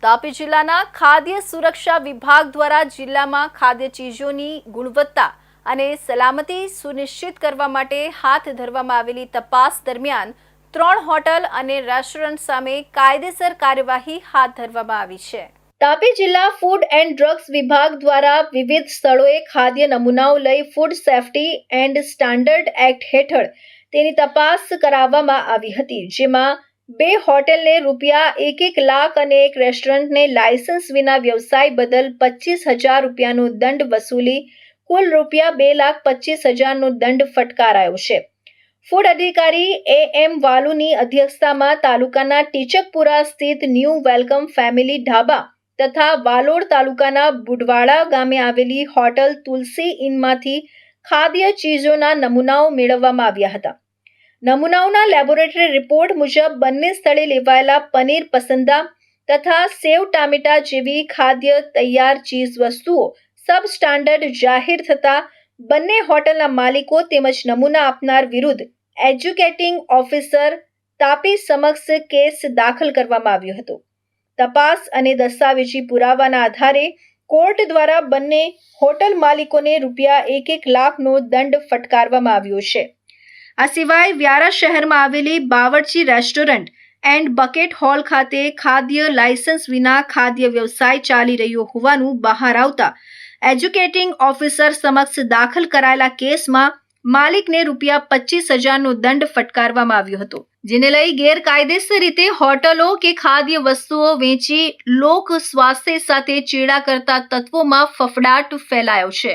તાપી જિલ્લાના ખાદ્ય સુરક્ષા વિભાગ દ્વારા જિલ્લામાં ખાદ્ય ચીજોની ગુણવત્તા અને સલામતી સુનિશ્ચિત કરવા માટે હાથ ધરવામાં આવેલી તપાસ દરમિયાન ત્રણ હોટલ અને રેસ્ટોરન્ટ સામે કાયદેસર કાર્યવાહી હાથ ધરવામાં આવી છે. તાપી જિલ્લા ફૂડ એન્ડ ડ્રગ્સ વિભાગ દ્વારા વિવિધ સ્થળોએ ખાદ્ય નમૂનાઓ લઈ food safety and standard act હેઠળ તેની તપાસ કરાવવામાં આવી હતી, જેમાં બે હોટેલને રૂપિયા એક એક લાખ અને એક રેસ્ટોરન્ટને લાયસન્સ વિના વ્યવસાય બદલ પચીસ હજાર રૂપિયાનો દંડ વસૂલી, કુલ રૂપિયા બે લાખ પચીસ હજારનો દંડ ફટકારાયો છે. ફૂડ અધિકારી એ એમ વાલુની અધ્યક્ષતામાં તાલુકાના ટીચકપુરા સ્થિત ન્યૂ વેલકમ ફેમિલી ઢાબા તથા વાલોડ તાલુકાના બુડવાડા ગામે આવેલી હોટલ તુલસી ઇનમાંથી ખાદ્ય ચીજોના નમૂનાઓ મેળવવામાં આવ્યા હતા. નમૂનાઓના લેબોરેટરી રિપોર્ટ મુજબ બંને સ્થળે લેવાયેલા પનીર પસંદા તથા સેવ ટામેટા જેવી ખાદ્ય તૈયાર ચીજ વસ્તુઓ સબ સ્ટાન્ડર્ડ જાહેર થતા બંને હોટલના માલિકો તેમજ નમૂના આપનાર વિરુદ્ધ એજ્યુકેટિંગ ઓફિસર તાપી સમક્ષ કેસ દાખલ કરવામાં આવ્યો હતો. તપાસ અને દસ્તાવેજી પુરાવાના આધારે કોર્ટ દ્વારા બંને હોટલ માલિકોને રૂપિયા એક એક લાખનો દંડ ફટકારવામાં આવ્યો છે. આ સિવાય વ્યારા શહેરમાં આવેલી Bawarchi restaurant and banquet hall ખાતે ખાદ્ય લાયસન્સ વિના ખાદ્ય વ્યવસાય ચાલી રહ્યો હોવાનું બહાર આવતા એજ્યુકેટિંગ ઓફિસર સમક્ષ દાખલ કરાયેલા કેસમાં માલિકને રૂપિયા પચીસ હજારનો દંડ ફટકારવામાં આવ્યો હતો, જેને લઈ ગેરકાયદેસર રીતે હોટલો કે ખાદ્ય વસ્તુઓ વેચી લોક સ્વાસ્થ્ય સાથે ચેડા કરતા તત્વોમાં ફફડાટ ફેલાયો છે.